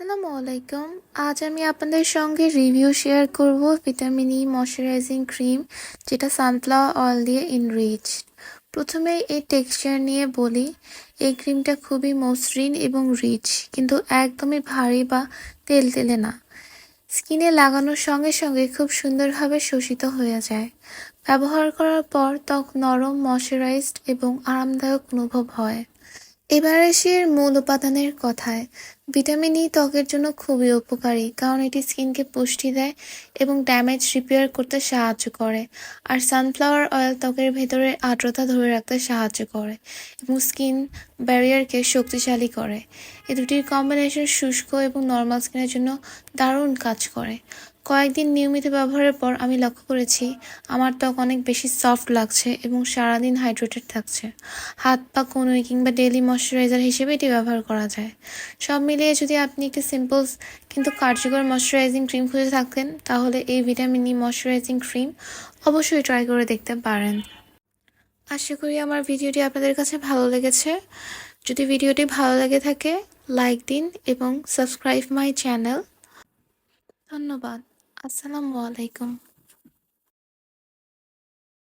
আসসালামু আলাইকুম আজ আমি আপনাদের সঙ্গে রিভিউ শেয়ার করব ভিটামিন ই ময়শ্চারাইজিং ক্রিম, যেটা সানফ্লাওয়ার অয়েল দিয়ে ইনরিচ প্রথমে এই টেক্সচার নিয়ে বলি, এই ক্রিমটা খুবই মসৃণ এবং রিচ কিন্তু একদমই ভারী বা তেলতেলে না। স্কিনে লাগানোর সঙ্গে সঙ্গে খুব সুন্দরভাবে শোষিত হয়ে যায়। ব্যবহার করার পর ত্বক নরম, ময়শ্চারাইজড এবং আরামদায়ক অনুভব হয়। এবার আসি এর মূল উপাদানের কথায়। ভিটামিন ই ত্বকের জন্য খুবই উপকারী, কারণ এটি স্কিনকে পুষ্টি দেয় এবং ড্যামেজ রিপেয়ার করতে সাহায্য করে। আর সানফ্লাওয়ার অয়েল ত্বকের ভেতরের আর্দ্রতা ধরে রাখতে সাহায্য করে এবং স্কিন ব্যারিয়ারকে শক্তিশালী করে। এই দুটির কম্বিনেশন শুষ্ক এবং নর্মাল স্কিনের জন্য দারুণ কাজ করে। কয়েকদিন নিয়মিত ব্যবহারের পর আমি লক্ষ্য করেছি, আমার ত্বক অনেক বেশি সফট লাগছে এবং সারাদিন হাইড্রেটেড থাকছে। হাত, পা, কনুই কিংবা ডেলি ময়শ্চারাইজার হিসেবে এটি ব্যবহার করা যায়। সব মিলিয়ে যদি আপনি একটি সিম্পল কিন্তু কার্যকর ময়শ্চারাইজিং ক্রিম খুঁজে থাকেন, তাহলে এই ভিটামিন ই ময়শ্চারাইজিং ক্রিম অবশ্যই ট্রাই করে দেখতে পারেন। আশা করি আমার ভিডিওটি আপনাদের কাছে ভালো লেগেছে। যদি ভিডিওটি ভালো লেগে থাকে লাইক দিন এবং সাবস্ক্রাইব মাই চ্যানেল ধন্যবাদ। আসসালামু আলাইকুম।